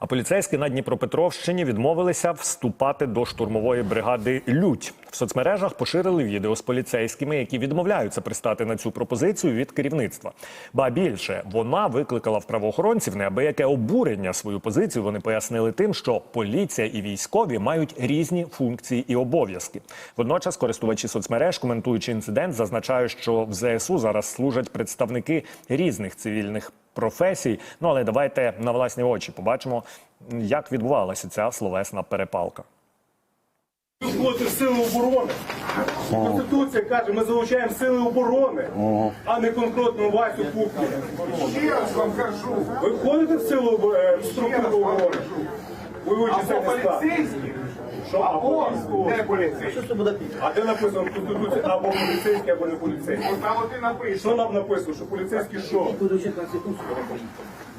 А поліцейські на Дніпропетровщині відмовилися вступати до штурмової бригади Лють. В соцмережах поширили відео з поліцейськими, які відмовляються пристати на цю пропозицію від керівництва. Ба більше вона викликала в правоохоронців неабияке обурення. Свою позицію вони пояснили тим, що поліція і військові мають різні функції і обов'язки. Водночас користувачі соцмереж, коментуючи інцидент, зазначають, що в ЗСУ зараз служать представники різних цивільних професій. Ну але давайте на власні очі побачимо, як відбувалася ця словесна перепалка. Ви сили оборони. Конституція каже, ми залучаємо сили оборони, а не конкретно Васю Пупкіна. Ще раз вам кажу, Ви входите в силу е, структуру оборони? Або поліцейські, Що або не поліцейські. А де написано в Конституції або поліцейський, або не поліцейський? От там от і написано. Що нам написано? Що поліцейський що?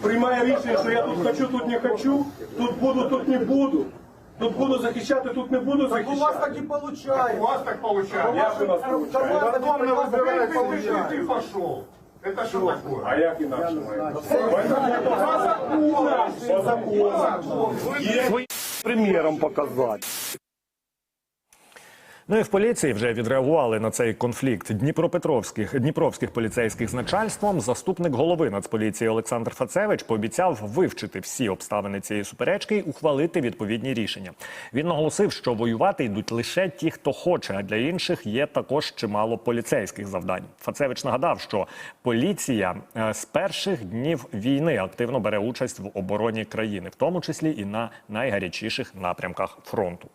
Приймає рішення, що я тут хочу, тут не хочу, тут буду, тут не буду. Тут буду захищати, тут не буду У вас так і получается. У вас так получается. Як у нас виходить? Потом не Ты, выбирает, ты, ты, получается. ты пошел. Это что такое? А як інакше має? По закону. Є Примером показать. Ну і в поліції вже відреагували на цей конфлікт Дніпропетровських дніпровських поліцейських з начальством. Заступник голови Нацполіції Олександр Фацевич пообіцяв вивчити всі обставини цієї суперечки і ухвалити відповідні рішення. Він наголосив, що воювати йдуть лише ті, хто хоче, а для інших є також чимало поліцейських завдань. Фацевич нагадав, що поліція е, з перших днів війни активно бере участь в обороні країни, в тому числі і на найгарячіших напрямках фронту.